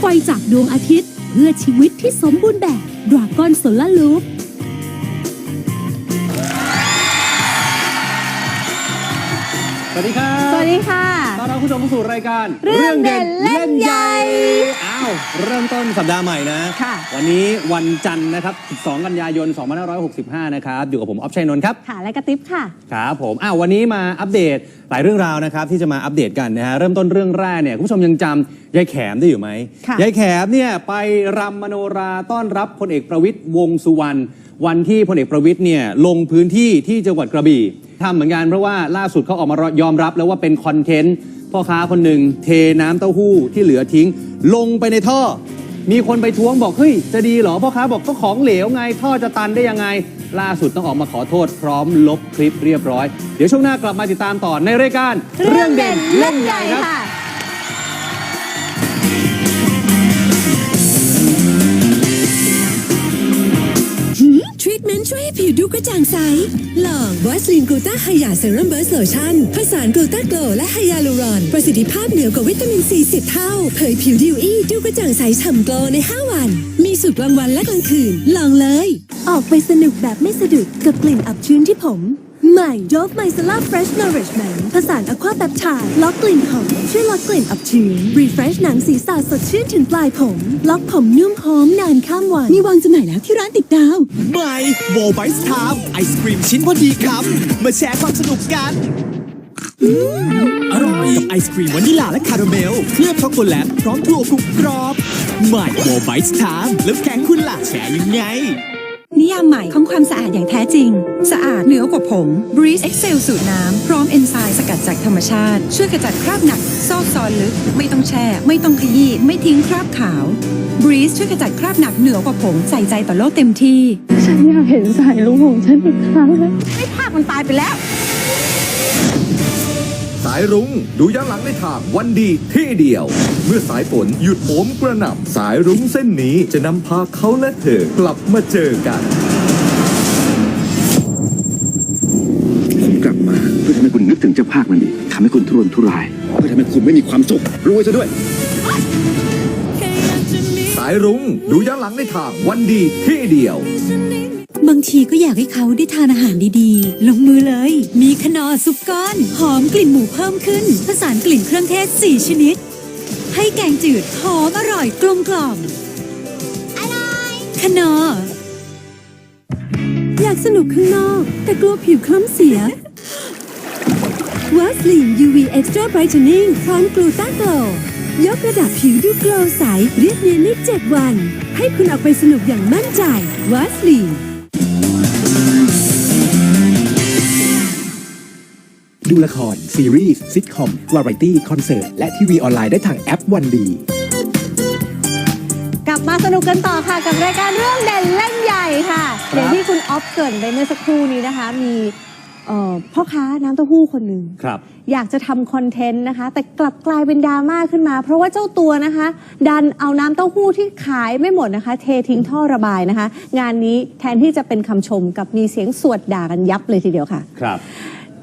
ไฟจากดวงอาทิตย์ เพื่อชีวิตที่สมบูรณ์แบบดราก้อนโซลารูฟสวัสดีครับ สวัสดีค่ะ ต้อนรับคุณผู้ชมเข้าสู่รายการเรื่องเด่นเล่นใหญ่อ้าวเริ่มต้นสัปดาห์ใหม่นะ ค่ะ วันนี้วันจันทร์นะครับ 12 กันยายน 2565 นะครับอยู่กับผมออฟชัยนนท์ครับ ค่ะและกระติบค่ะ ครับผมอ้าววันนี้มาอัปเดตหลายเรื่องราวนะครับที่จะมาอัปเดตกันนะฮะเริ่มต้นเรื่องแรกเนี่ยคุณผู้ชมยังจำยายแขมได้อยู่ไหมค่ะ ยายแขมเนี่ยไปรำมโนราต้อนรับพลเอกประวิตยวงษ์สุวรรณวันที่พลเอกประวิตยเนี่ยลงพื้นที่ที่จังหวัดกระบี่ ทำเหมือนกันเพราะว่าล่าสุดเขาออกมายอมรับแล้วว่าเป็นคอนเทนต์พ่อค้าคนหนึ่งเทน้ำเต้าหู้ที่เหลือทิ้ง ลงไปในท่อ มีคนไปท้วงบอกเฮ้ยจะดีเหรอพ่อค้าบอกก็ของเหลวไง ท่อจะตันได้ยังไง ล่าสุดต้องออกมาขอโทษพร้อมลบคลิปเรียบร้อย เดี๋ยวช่วงหน้ากลับมาติดตามต่อในรายการเรื่องเด่นเล่นใหญ่ครับ กระจ่างใส ลองวัสลินกูต้าไฮยาเซรั่มเบิร์สโลชั่นผสานกูต้าโกลและไฮยาลูรอน ประสิทธิภาพเหนือกว่าวิตามินซีสิบเท่า เผยผิวดิวอี้ดูกระจ่างใสฉ่ำโกลใน 5 วัน มีสูตรกลางวันและกลางคืน ลองเลย ออกไปสนุกแบบไม่สะดุดกับกลิ่นอับชื้นที่ผม ใหม่ Dove Micellar Fresh Nourishment ผสานอะควาแปปไทด์ล็อกกลิ่นหอมช่วยลดกลิ่นอับชื้น Refresh หนังศีรษะสดชื่นถึงปลายผม ล็อกผมนุ่มหอมนานข้ามวัน มีวางจำหน่ายแล้วที่ร้านติดดาว ใหม่โบไบส์ไทม์ไอศครีมชิ้นพอดีคำมาแชร์ความสนุกกันอร่อยกับไอศครีมวานิลาและคาราเมล เคลือบช็อกโกแลตพร้อมถั่วกรุบกรอบ ใหม่โบไบส์ไทม์แล้วแก๊งคุณล่ะแชร์ยังไง นิยามใหม่ของความสะอาดอย่างแท้จริง สะอาดเหนือกว่าผม Breeze Excel สูตรน้ำ พร้อมเอนไซม์สกัดจากธรรมชาติ ช่วยขจัดคราบหนัก ซอกซอนลึก ไม่ต้องแช่ ไม่ต้องขยี้ ไม่ทิ้งคราบขาว Breeze ช่วยขจัดคราบหนักเหนือกว่าผมใส่ใจต่อโลกเต็มที่ ฉันอยากเห็นสายลุงของฉันอีกครั้งนะ ไม่ภาพมันตายไปแล้วสายรุ้ง ดูย้อนหลังได้ทางวันดีที่เดียว เมื่อสายฝนหยุดโหมกระหน่ำสายรุ้งเส้นนี้จะนำพาเขาและเธอกลับมาเจอกัน ผมกลับมาเพื่อทำให้คุณนึกถึงเจ้าภาคมันอีกทำให้คุณทุรนทุราย เพื่อทำให้คุณไม่มีความสุขรวยซะด้วย สายรุ้งดูย้อนหลังได้ทางวันดีที่เดียว บางทีก็อยากให้เขาได้ทานอาหารดีๆ ลงมือเลย มีขนอซุปก้อน หอมกลิ่นหมูเพิ่มขึ้น ผสานกลิ่นเครื่องเทศ 4 ชนิด ให้แกงจืดหอมอร่อยกลมกล่อมอร่อยขนอ อยากสนุกข้างนอก แต่กลัวผิวคล้ำเสียวัสลีน UV Extra Brightening พร้อมกลูต้าโกลยกระดับผิวดูโกลใส เรียบเนียนใน7วัน ให้คุณออกไปสนุกอย่างมั่นใจวัสลีน ดูละคร ซีรีส์ซิทคอม วาไรตี้ คอนเสิร์ต และทีวีออนไลน์ได้ทางแอปวันดีกลับมาสนุกกันต่อค่ะกับรายการเรื่องเด่นเล่นใหญ่ค่ะครับ อย่างที่คุณออฟเกรินไปเมื่อสักครู่นี้นะคะ มีเอ่อพ่อค้าน้ำเต้าหู้คนหนึ่ง ครับ อยากจะทำคอนเทนต์นะคะ แต่กลับกลายเป็นดราม่าขึ้นมา เพราะว่าเจ้าตัวนะคะ ดันเอาน้ำเต้าหู้ที่ขายไม่หมดนะคะ เททิ้งท่อระบายนะคะ งานนี้แทนที่จะเป็นคำชมกับมีเสียงสวดด่ากันยับเลยทีเดียวค่ะ ครับ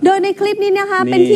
โดยในคลิปนี้นะคะเป็นที่